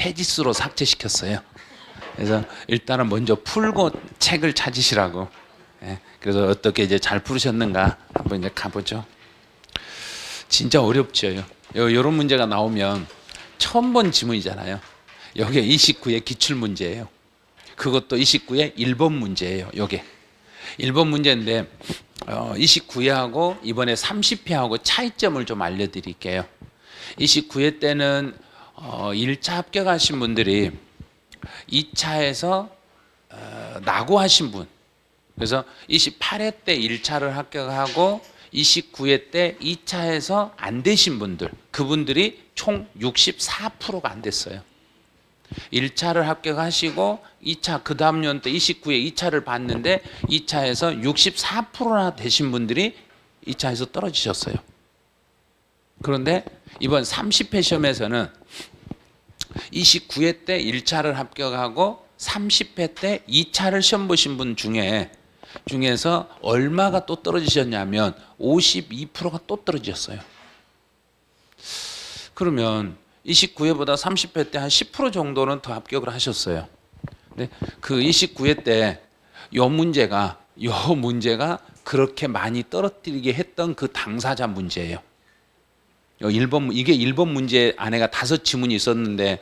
페지스로 삭제시켰어요. 그래서 일단은 먼저 풀고 책을 찾으시라고. 예, 그래서 어떻게 이제 잘 풀으셨는가 한번 이제 가보죠. 진짜 어렵죠. 요, 요런 문제가 나오면 처음 본 지문이잖아요. 여기에 29의 기출 문제예요. 그것도 29의 1번 문제예요. 요게 1번 문제인데 어, 29회하고 이번에 30회하고 차이점을 좀 알려드릴게요. 29회 때는 어, 1차 합격하신 분들이 2차에서 어, 낙오하신 분 그래서 28회 때 1차를 합격하고 29회 때 2차에서 안 되신 분들 그분들이 총 64%가 안 됐어요. 1차를 합격하시고 2차 그 다음 년 때 29회 2차를 봤는데 2차에서 64%나 되신 분들이 2차에서 떨어지셨어요. 그런데 이번 30회 시험에서는 29회 때 1차를 합격하고 30회 때 2차를 시험 보신 분 중에 중에서 얼마가 또 떨어지셨냐면 52%가 또 떨어지셨어요. 그러면 29회보다 30회 때 한 10% 정도는 더 합격을 하셨어요. 근데 그 29회 때 요 문제가 요 문제가 그렇게 많이 떨어뜨리게 했던 그 당사자 문제예요. 요 1번 이게 1번 문제 안에가 다섯 지문이 있었는데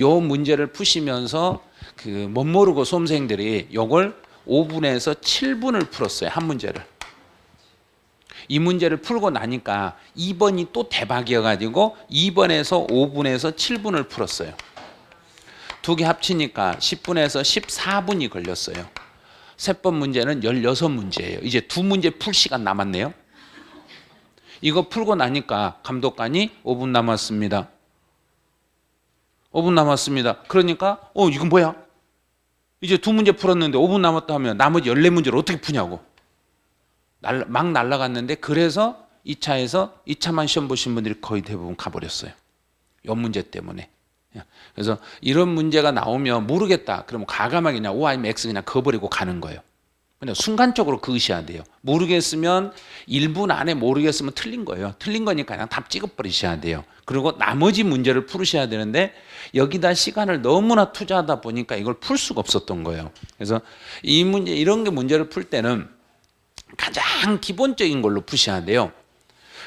요 문제를 푸시면서 그 못 모르고 수험생들이 요걸 5분에서 7분을 풀었어요. 한 문제를. 이 문제를 풀고 나니까 2번이 또 대박이어 가지고 2번에서 5분에서 7분을 풀었어요. 두 개 합치니까 10분에서 14분이 걸렸어요. 세 번 문제는 16문제예요. 이제 두 문제 풀 시간 남았네요. 이거 풀고 나니까 감독관이 5분 남았습니다. 5분 남았습니다. 그러니까 어 이건 뭐야? 이제 두 문제 풀었는데 5분 남았다 하면 나머지 14문제를 어떻게 푸냐고. 날, 막 날라갔는데 그래서 2차에서 2차만 시험 보신 분들이 거의 대부분 가버렸어요. 이 문제 때문에. 그래서 이런 문제가 나오면 모르겠다. 그러면 과감하게 그냥 O 아니면 X 그냥 그어버리고 가는 거예요. 그냥 순간적으로 그으셔야 돼요. 모르겠으면 1분 안에 모르겠으면 틀린 거예요. 틀린 거니까 그냥 답 찍어버리셔야 돼요. 그리고 나머지 문제를 풀으셔야 되는데 여기다 시간을 너무나 투자하다 보니까 이걸 풀 수가 없었던 거예요. 그래서 이 문제 이런 게 문제를 풀 때는 가장 기본적인 걸로 푸셔야 돼요.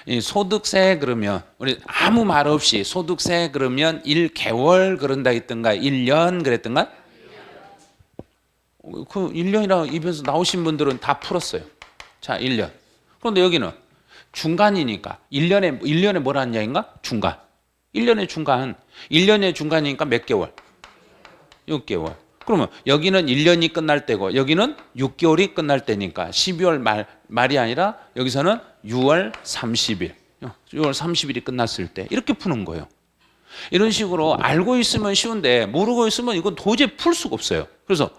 이 소득세 그러면 우리 아무 말 없이 소득세 그러면 1개월 그런다 했던가 1년 그랬던가? 그 1년이라 입에서 나오신 분들은 다 풀었어요. 자, 1년. 그런데 여기는 중간이니까 1년에 1년에 뭐라는 이야기인가? 중간. 1년의 중간. 1년의 중간이니까 몇 개월? 6개월. 그러면 여기는 1년이 끝날 때고 여기는 6개월이 끝날 때니까 12월 말 말이 아니라 여기서는 6월 30일. 6월 30일이 끝났을 때 이렇게 푸는 거예요. 이런 식으로 알고 있으면 쉬운데 모르고 있으면 이건 도저히 풀 수가 없어요. 그래서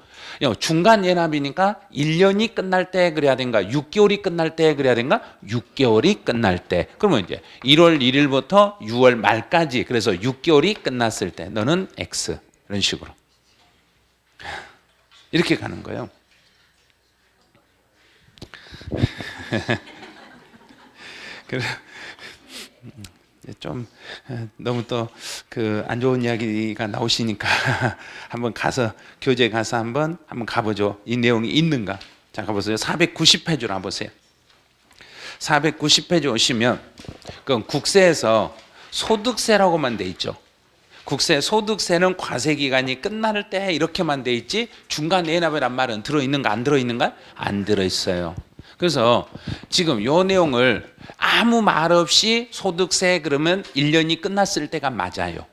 중간 예납이니까 1년이 끝날 때 그래야 된가? 6개월이 끝날 때 그래야 된가? 6개월이 끝날 때. 그러면 이제 1월 1일부터 6월 말까지 그래서 6개월이 끝났을 때 너는 X 이런 식으로. 이렇게 가는 거예요. 그래서 좀 너무 또 그 안 좋은 이야기가 나오시니까 한번 가서 교재 가서 한번 한번 가보죠. 이 내용이 있는가? 자 가보세요. 490페이지로 한번 보세요. 490페이지 오시면 그 국세에서 소득세라고만 돼 있죠. 국세 소득세는 과세 기간이 끝날 때 이렇게만 돼 있지 중간 내납이란 말은 들어 있는가 안 들어 있는가? 안 들어 있어요. 그래서 지금 요 내용을 아무 말 없이 소득세 그러면 1년이 끝났을 때가 맞아요.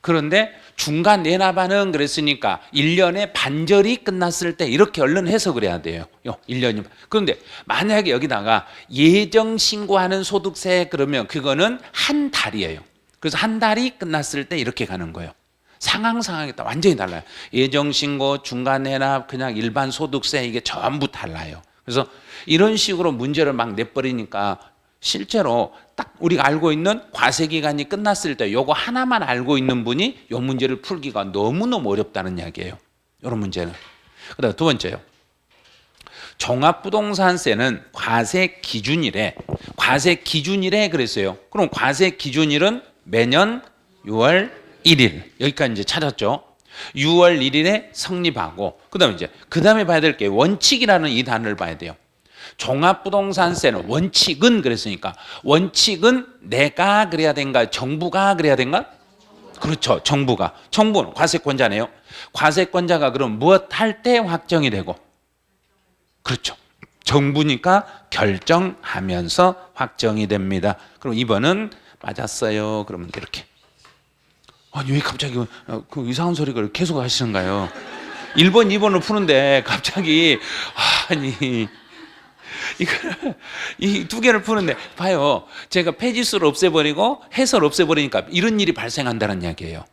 그런데 중간 내납하는 그랬으니까 1년의 반절이 끝났을 때 이렇게 얼른 해석을 해야 돼요. 요 1년이. 그런데 만약에 여기다가 예정 신고하는 소득세 그러면 그거는 한 달이에요. 그래서 한 달이 끝났을 때 이렇게 가는 거예요. 상황 상황에 따라 완전히 달라요. 예정 신고, 중간 해납, 그냥 일반 소득세 이게 전부 달라요. 그래서 이런 식으로 문제를 막 내버리니까 실제로 딱 우리가 알고 있는 과세 기간이 끝났을 때 요거 하나만 알고 있는 분이 요 문제를 풀기가 너무너무 어렵다는 이야기예요. 이런 문제는. 그다음 두 번째요. 종합부동산세는 과세 기준일에 과세 기준일에 그랬어요. 그럼 과세 기준일은 매년 6월 1일 여기까지 이제 찾았죠. 6월 1일에 성립하고 그다음에 이제 그다음에 봐야 될 게 원칙이라는 이 단어를 봐야 돼요. 종합부동산세는 원칙은 그랬으니까 원칙은 내가 그래야 된가 정부가 그래야 된가? 그렇죠. 정부가 정부는 과세권자네요. 과세권자가 그럼 무엇 할 때 확정이 되고 그렇죠. 정부니까 결정하면서 확정이 됩니다. 그럼 2번은 맞았어요. 그러면 이렇게. 아니 왜 갑자기 어, 그 이상한 소리를 계속 하시는가요? 1번, 2번을 푸는데 갑자기 아니 이두 개를 푸는데 봐요. 제가 페이지 수를 없애버리고 해설 없애버리니까 이런 일이 발생한다는 이야기예요.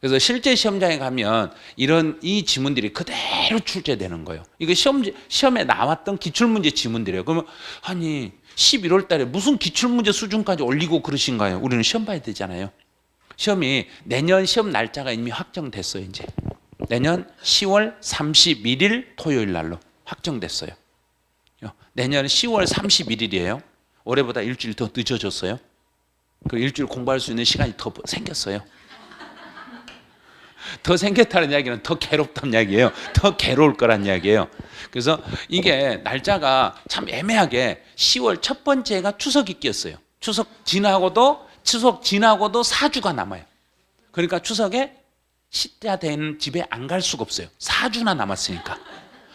그래서 실제 시험장에 가면 이런 이 지문들이 그대로 출제되는 거예요. 이거 시험 시험에 나왔던 기출문제 지문들이에요. 그러면 아니 11월 달에 무슨 기출문제 수준까지 올리고 그러신가요? 우리는 시험 봐야 되잖아요. 시험이 내년 시험 날짜가 이미 확정됐어요, 이제. 내년 10월 31일 토요일 날로 확정됐어요. 내년 10월 31일이에요. 올해보다 일주일 더 늦어졌어요. 그 일주일 공부할 수 있는 시간이 더 생겼어요. 더 생겼다는 이야기는 더 괴롭다는 이야기예요. 더 괴로울 거란 이야기예요. 그래서 이게 날짜가 참 애매하게 10월 첫 번째가 추석이 끼었어요. 추석 지나고도 추석 지나고도 4주가 남아요. 그러니까 추석에 시자 된 집에 안 갈 수가 없어요. 4주나 남았으니까.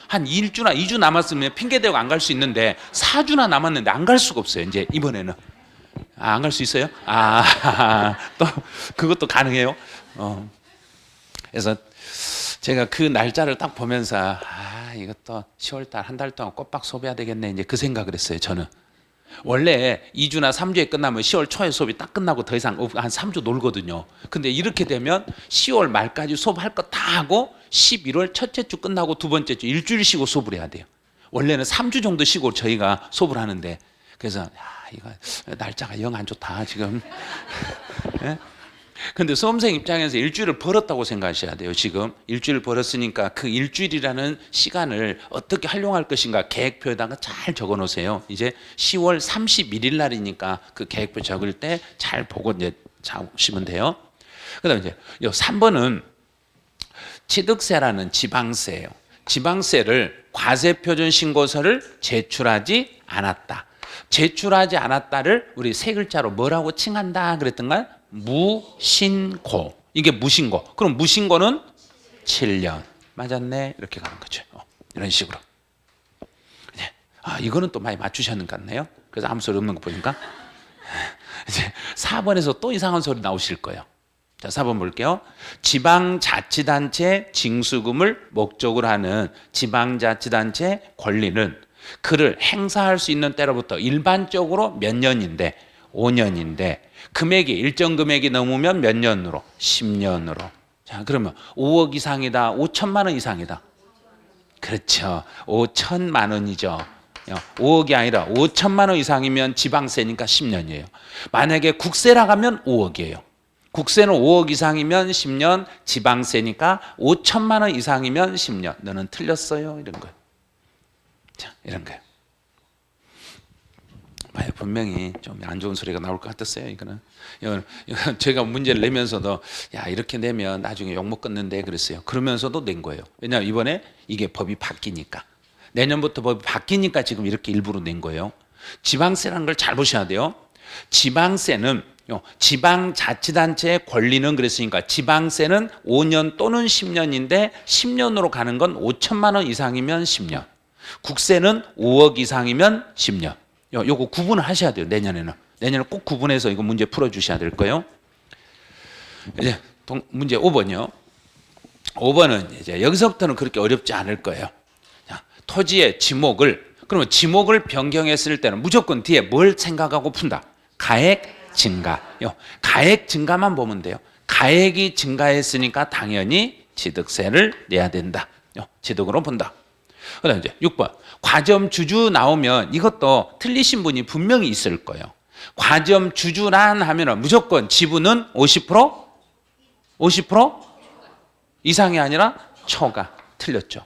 한 1주나 2주 남았으면 핑계 대고 안 갈 수 있는데 4주나 남았는데 안 갈 수가 없어요. 이제 이번에는. 아, 안 갈 수 있어요? 아, 또 그것도 가능해요. 어. 그래서 제가 그 날짜를 딱 보면서 아, 이것도 10월 달 한 달 동안 꼬박 소비해야 되겠네. 이제 그 생각을 했어요, 저는. 원래 2주나 3주에 끝나면 10월 초에 수업이 딱 끝나고 더 이상 없- 한 3주 놀거든요. 근데 이렇게 되면 10월 말까지 수업할 거 다 하고 11월 첫째 주 끝나고 두 번째 주 일주일 쉬고 수업을 해야 돼요. 원래는 3주 정도 쉬고 저희가 수업을 하는데 그래서 야, 이거 날짜가 영 안 좋다 지금. 예? 근데 수험생 입장에서 일주일을 벌었다고 생각하셔야 돼요. 지금 일주일 벌었으니까 그 일주일이라는 시간을 어떻게 활용할 것인가 계획표에다가 잘 적어 놓으세요. 이제 10월 31일 날이니까 그 계획표 적을 때 잘 보고 이제 잡으시면 돼요. 그다음에 이제 요 3번은 취득세라는 지방세예요. 지방세를 과세표준 신고서를 제출하지 않았다. 제출하지 않았다를 우리 세 글자로 뭐라고 칭한다 그랬던가요? 무신고. 이게 무신고. 그럼 무신고는 7년. 맞았네. 이렇게 가는 거죠. 어, 이런 식으로. 네. 아, 이거는 또 많이 맞추셨는 것 같네요. 그래서 아무 소리 없는 거 보니까. 이제 4번에서 또 이상한 소리 나오실 거예요. 자, 4번 볼게요. 지방자치단체 징수금을 목적으로 하는 지방자치단체 권리는 그를 행사할 수 있는 때로부터 일반적으로 몇 년인데 5년인데 금액이 일정 금액이 넘으면 몇 년으로? 10년으로. 자 그러면 5억 이상이다 5천만 원 이상이다. 그렇죠. 5천만 원이죠. 5억이 아니라 5천만 원 이상이면 지방세니까 10년이에요. 만약에 국세라 가면 5억이에요. 국세는 5억 이상이면 10년 지방세니까 5천만 원 이상이면 10년. 너는 틀렸어요. 이런 거예요. 자, 이런 거예요. 봐요. 분명히 좀 안 좋은 소리가 나올 것 같았어요. 이거는. 제가 문제를 내면서도 야 이렇게 내면 나중에 욕 먹겠는데 그랬어요. 그러면서도 낸 거예요. 왜냐하면 이번에 이게 법이 바뀌니까 내년부터 법이 바뀌니까 지금 이렇게 일부러 낸 거예요. 지방세라는 걸 잘 보셔야 돼요. 지방세는 요, 지방자치단체의 권리는 그랬으니까 지방세는 5년 또는 10년인데 10년으로 가는 건 5천만 원 이상이면 10년. 국세는 5억 이상이면 10년. 요, 요거 구분을 하셔야 돼요. 내년에는. 내년에 꼭 구분해서 이거 문제 풀어 주셔야 될 거예요. 이제 동, 문제 5번이요. 5번은 이제 여기서부터는 그렇게 어렵지 않을 거예요. 자, 토지의 지목을 그러면 지목을 변경했을 때는 무조건 뒤에 뭘 생각하고 푼다. 가액 증가. 요, 가액 증가만 보면 돼요. 가액이 증가했으니까 당연히 취득세를 내야 된다. 요, 취득으로 본다. 그 다음 이제 6번 과점 주주 나오면 이것도 틀리신 분이 분명히 있을 거예요. 과점 주주란 하면은 무조건 지분은 50% 50% 이상이 아니라 초가 틀렸죠.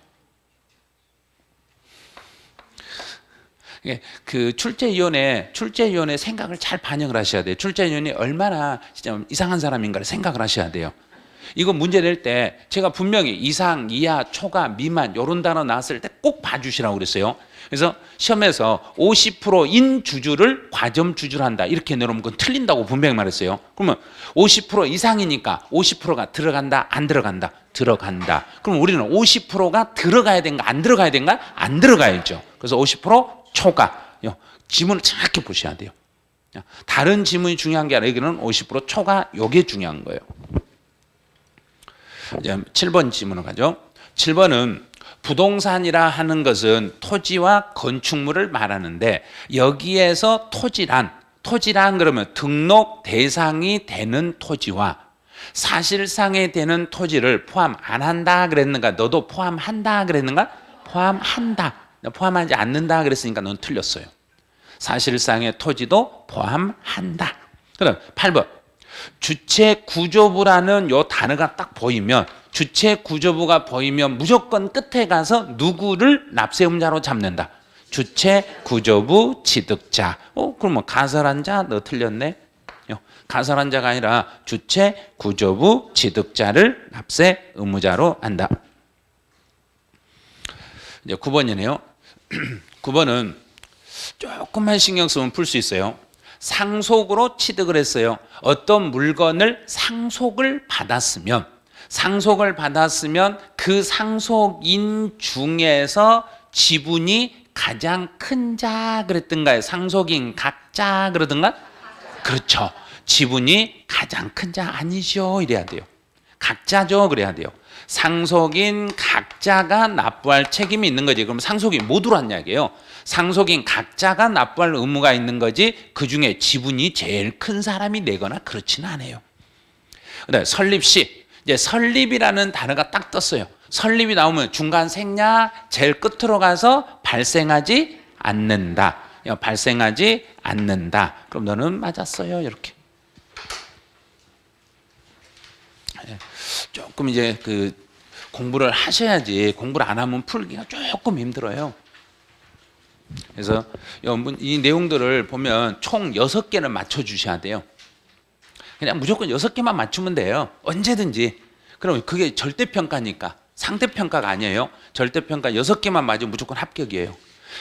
예, 그 출제위원회 출제위원회 생각을 잘 반영을 하셔야 돼요. 출제위원이 얼마나 진짜 이상한 사람인가를 생각을 하셔야 돼요. 이거 문제 낼 때 제가 분명히 이상, 이하, 초과, 미만 이런 단어 나왔을 때 꼭 봐주시라고 그랬어요. 그래서 시험에서 50%인 주주를 과점 주주를 한다 이렇게 내놓으면 그건 틀린다고 분명히 말했어요. 그러면 50% 이상이니까 50%가 들어간다 안 들어간다 들어간다. 그럼 우리는 50%가 들어가야 된가 안 들어가야 된가 안 들어가야죠. 그래서 50% 초과 요, 지문을 정확히 보셔야 돼요. 다른 지문이 중요한 게 아니라 여기는 50% 초과 요게 중요한 거예요. 이제 7번 지문으로 가죠. 7번은 부동산이라 하는 것은 토지와 건축물을 말하는데 여기에서 토지란 토지란 그러면 등록 대상이 되는 토지와 사실상에 되는 토지를 포함 안 한다 그랬는가? 너도 포함한다 그랬는가? 포함한다. 포함하지 않는다 그랬으니까 넌 틀렸어요. 사실상의 토지도 포함한다. 그다음 8번 주체 구조부라는 요 단어가 딱 보이면 주체 구조부가 보이면 무조건 끝에 가서 누구를 납세음자로 잡는다. 주체 구조부 취득자. 어 그럼 뭐 가설한 자 너 틀렸네. 요, 가설한 자가 아니라 주체 구조부 취득자를 납세 의무자로 한다. 이제 9번이네요. 9번은 조금만 신경 쓰면 풀 수 있어요. 상속으로 취득을 했어요. 어떤 물건을 상속을 받았으면 상속을 받았으면 그 상속인 중에서 지분이 가장 큰 자 그랬던가요? 상속인 각자 그러던가? 그렇죠. 지분이 가장 큰 자 아니죠. 이래야 돼요. 각자죠. 그래야 돼요. 상속인 각자가 납부할 책임이 있는 거지. 그럼 상속인 모두란 이야기예요. 상속인 각자가 납부할 의무가 있는 거지. 그 중에 지분이 제일 큰 사람이 내거나 그렇지는 않아요. 그다음 설립 시 이제 설립이라는 단어가 딱 떴어요. 설립이 나오면 중간 생략 제일 끝으로 가서 발생하지 않는다. 발생하지 않는다. 그럼 너는 맞았어요. 이렇게. 조금 이제 그 공부를 하셔야지 공부를 안 하면 풀기가 조금 힘들어요. 그래서 이 내용들을 보면 총 여섯 개는 맞춰 주셔야 돼요. 그냥 무조건 여섯 개만 맞추면 돼요. 언제든지. 그럼 그게 절대 평가니까 상대 평가가 아니에요. 절대 평가 여섯 개만 맞으면 무조건 합격이에요.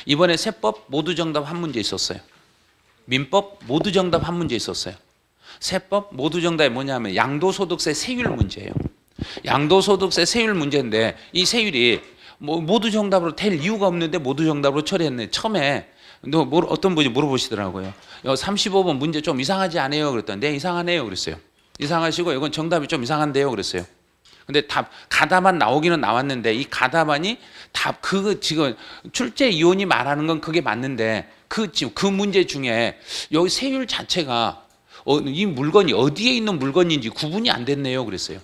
이번에 세법 모두 정답 한 문제 있었어요. 민법 모두 정답 한 문제 있었어요. 세법 모두 정답이 뭐냐면 양도소득세 세율 문제예요. 양도소득세 세율 문제인데 이 세율이 뭐 모두 정답으로 될 이유가 없는데 모두 정답으로 처리했네. 처음에 너 뭐, 어떤 분이 물어보시더라고요. 35번 문제 좀 이상하지 않아요? 그랬더니 네 이상하네요. 그랬어요. 이상하시고 이건 정답이 좀 이상한데요. 그랬어요. 근데 답 가다만 나오기는 나왔는데 이 가다만이 답그 지금 출제 이론이 말하는 건 그게 맞는데 그 지금 그 문제 중에 여기 세율 자체가 어, 이 물건이 어디에 있는 물건인지 구분이 안 됐네요. 그랬어요.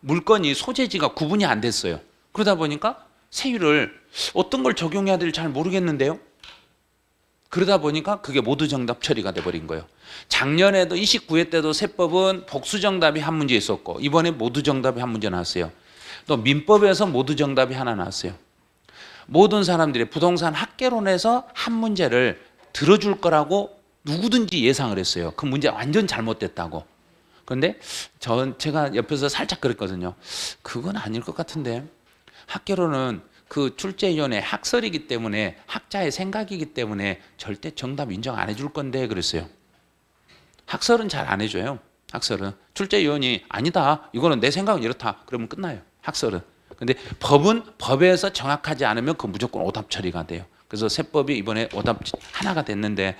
물건이 소재지가 구분이 안 됐어요. 그러다 보니까 세율을 어떤 걸 적용해야 될지 잘 모르겠는데요. 그러다 보니까 그게 모두 정답 처리가 돼버린 거예요. 작년에도 29회 때도 세법은 복수 정답이 한 문제 있었고 이번에 모두 정답이 한 문제 나왔어요. 또 민법에서 모두 정답이 하나 나왔어요. 모든 사람들이 부동산 학계론에서 한 문제를 들어줄 거라고 누구든지 예상을 했어요. 그 문제 완전 잘못됐다고. 그런데 전 제가 옆에서 살짝 그랬거든요. 그건 아닐 것 같은데 학계론은 그 출제위원회 학설이기 때문에 학자의 생각이기 때문에 절대 정답 인정 안 해줄 건데 그랬어요. 학설은 잘 안 해줘요. 학설은 출제위원이 아니다. 이거는 내 생각은 이렇다. 그러면 끝나요. 학설은. 근데 법은 법에서 정확하지 않으면 그 무조건 오답 처리가 돼요. 그래서 세법이 이번에 오답 하나가 됐는데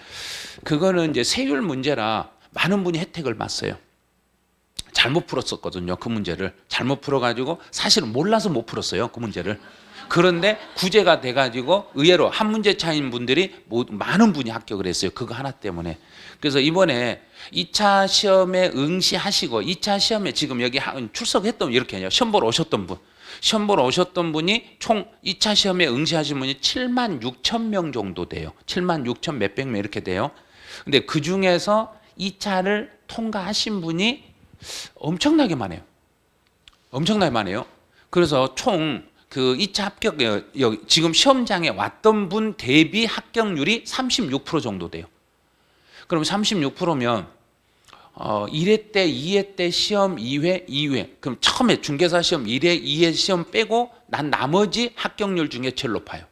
그거는 이제 세율 문제라 많은 분이 혜택을 봤어요. 잘못 풀었었거든요. 그 문제를 잘못 풀어가지고 사실은 몰라서 못 풀었어요. 그 문제를. 그런데 구제가 돼가지고 의외로 한 문제 차인 분들이 많은 분이 합격을 했어요. 그거 하나 때문에. 그래서 이번에 2차 시험에 응시하시고 2차 시험에 지금 여기 출석했던 이렇게 해요. 시험 보러 오셨던 분. 시험 보러 오셨던 분이 총 2차 시험에 응시하신 분이 7만 6천 명 정도 돼요. 7만 6천 몇백 명 이렇게 돼요. 근데 그 중에서 2차를 통과하신 분이 엄청나게 많아요. 엄청나게 많아요. 그래서 총 그 2차 합격 지금 시험장에 왔던 분 대비 합격률이 36% 정도 돼요. 그럼 36%면 어 1회 때, 2회 때 시험 2회, 2회. 그럼 처음에 중개사 시험 1회, 2회 시험 빼고 난 나머지 합격률 중에 제일 높아요.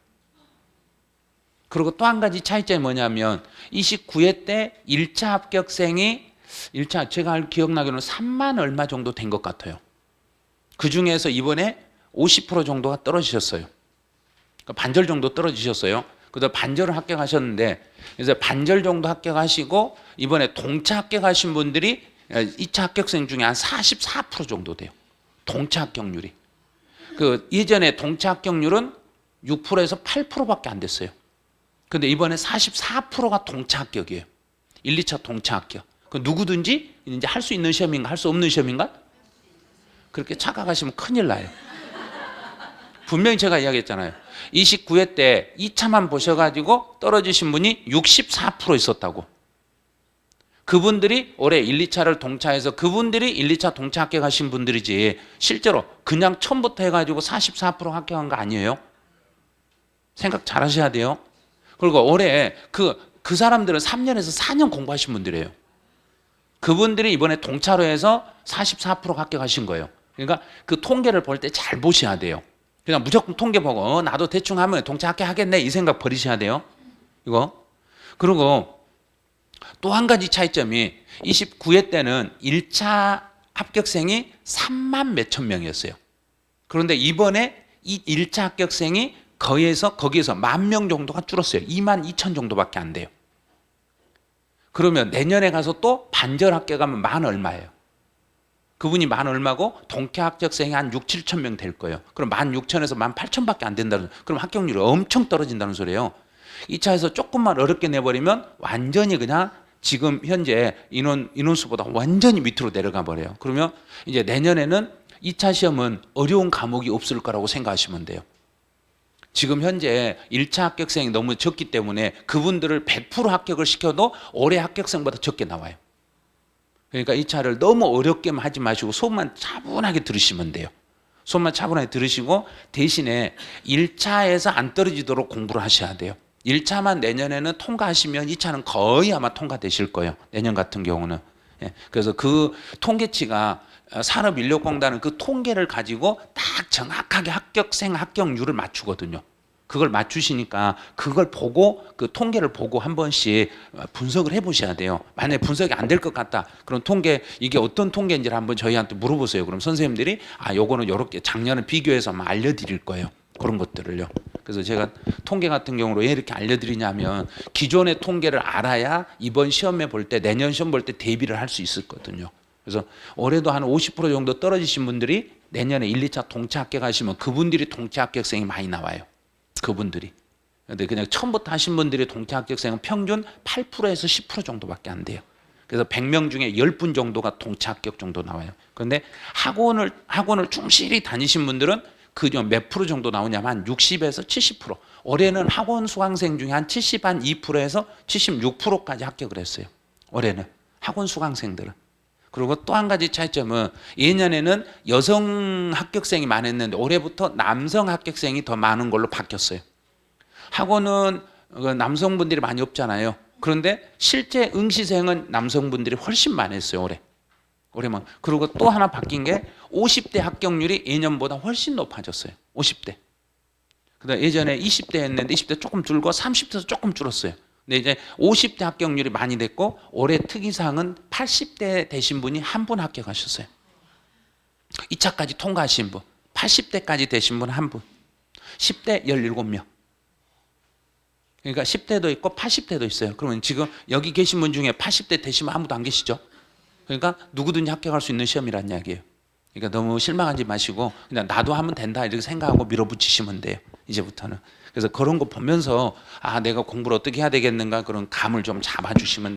그리고 또 한 가지 차이점이 뭐냐면 29회 때 1차 합격생이 1차 제가 알- 기억나기로는 3만 얼마 정도 된 것 같아요. 그 중에서 이번에 50% 정도가 떨어지셨어요. 그러니까 반절 정도 떨어지셨어요. 그래서 반절을 합격하셨는데 그래서 반절 정도 합격하시고 이번에 동차 합격하신 분들이 2차 합격생 중에 한 44% 정도 돼요. 동차 합격률이. 그 예전에 동차 합격률은 6%에서 8%밖에 안 됐어요. 근데 이번에 44%가 동차 합격이에요. 1, 2차 동차 합격. 그 누구든지 이제 할 수 있는 시험인가 할 수 없는 시험인가? 그렇게 착각하시면 큰일 나요. 분명히 제가 이야기했잖아요. 29회 때 2차만 보셔가지고 떨어지신 분이 64% 있었다고. 그분들이 올해 1, 2차를 동차해서 그분들이 1, 2차 동차 합격하신 분들이지 실제로 그냥 처음부터 해가지고 44% 합격한 거 아니에요? 생각 잘 하셔야 돼요. 그리고 올해 그, 그 사람들은 3년에서 4년 공부하신 분들이에요. 그분들이 이번에 동차로 해서 44% 합격하신 거예요. 그러니까 그 통계를 볼 때 잘 보셔야 돼요. 그냥 무조건 통계 보고 어, 나도 대충 하면 동차 합격하겠네 이 생각 버리셔야 돼요. 이거. 그리고 또 한 가지 차이점이 29회 때는 1차 합격생이 3만 몇천 명이었어요. 그런데 이번에 이 1차 합격생이 거기에서 거기에서 만 명 정도가 줄었어요. 2만 2천 정도밖에 안 돼요. 그러면 내년에 가서 또 반절 합격하면 만 얼마예요? 그분이 만 얼마고 동캐 합격생이 한 6, 7천 명 될 거예요. 그럼 만 6천에서 만 8천밖에 안 된다는 그럼 합격률이 엄청 떨어진다는 소리예요. 2차에서 조금만 어렵게 내버리면 완전히 그냥 지금 현재 인원 인원수보다 완전히 밑으로 내려가 버려요. 그러면 이제 내년에는 2차 시험은 어려운 과목이 없을 거라고 생각하시면 돼요. 지금 현재 1차 합격생이 너무 적기 때문에 그분들을 100% 합격을 시켜도 올해 합격생보다 적게 나와요. 그러니까 2차를 너무 어렵게만 하지 마시고 소만 차분하게 들으시면 돼요. 소만 차분하게 들으시고 대신에 1차에서 안 떨어지도록 공부를 하셔야 돼요. 1차만 내년에는 통과하시면 2차는 거의 아마 통과되실 거예요. 내년 같은 경우는. 예, 그래서 그 통계치가 어, 산업인력공단은 그 통계를 가지고 딱 정확하게 합격생 합격률을 맞추거든요. 그걸 맞추시니까 그걸 보고 그 통계를 보고 한 번씩 어, 분석을 해보셔야 돼요. 만약에 분석이 안 될 것 같다. 그럼 통계 이게 어떤 통계인지를 한번 저희한테 물어보세요. 그럼 선생님들이 아 요거는 요렇게 작년을 비교해서 막 알려드릴 거예요. 그런 것들을요. 그래서 제가 통계 같은 경우로 왜 이렇게 알려드리냐면 기존의 통계를 알아야 이번 시험에 볼 때 내년 시험 볼 때 대비를 할 수 있었거든요. 그래서 올해도 한 50% 정도 떨어지신 분들이 내년에 1, 2차 동차 합격하시면 그분들이 동차 합격생이 많이 나와요. 그분들이. 근데 그냥 처음부터 하신 분들이 동차 합격생은 평균 8%에서 10% 정도밖에 안 돼요. 그래서 100명 중에 10분 정도가 동차 합격 정도 나와요. 그런데 학원을 학원을 충실히 다니신 분들은 그몇 프로 정도 나오냐면 한 60에서 70%. 올해는 학원 수강생 중에 한 70, 한 2%에서 76%까지 합격을 했어요. 올해는 학원 수강생들은. 그리고 또 한 가지 차이점은 예년에는 여성 합격생이 많았는데 올해부터 남성 합격생이 더 많은 걸로 바뀌었어요. 학원은 그 남성분들이 많이 없잖아요. 그런데 실제 응시생은 남성분들이 훨씬 많았어요, 올해. 올해만. 그리고 또 하나 바뀐 게 50대 합격률이 예년보다 훨씬 높아졌어요. 50대. 그다음 예전에 20대 했는데 20대 조금 줄고 30대에서 조금 줄었어요. 근데 이제 50대 합격률이 많이 됐고 올해 특이사항은 80대 되신 분이 한 분 합격하셨어요. 2차까지 통과하신 분, 80대까지 되신 분 한 분, 10대 17명. 그러니까 10대도 있고 80대도 있어요. 그러면 지금 여기 계신 분 중에 80대 되시면 아무도 안 계시죠? 그러니까 누구든지 합격할 수 있는 시험이란 이야기예요. 그러니까 너무 실망하지 마시고 그냥 나도 하면 된다 이렇게 생각하고 밀어붙이시면 돼요. 이제부터는. 그래서 그런 거 보면서 아 내가 공부를 어떻게 해야 되겠는가 그런 감을 좀 잡아주시면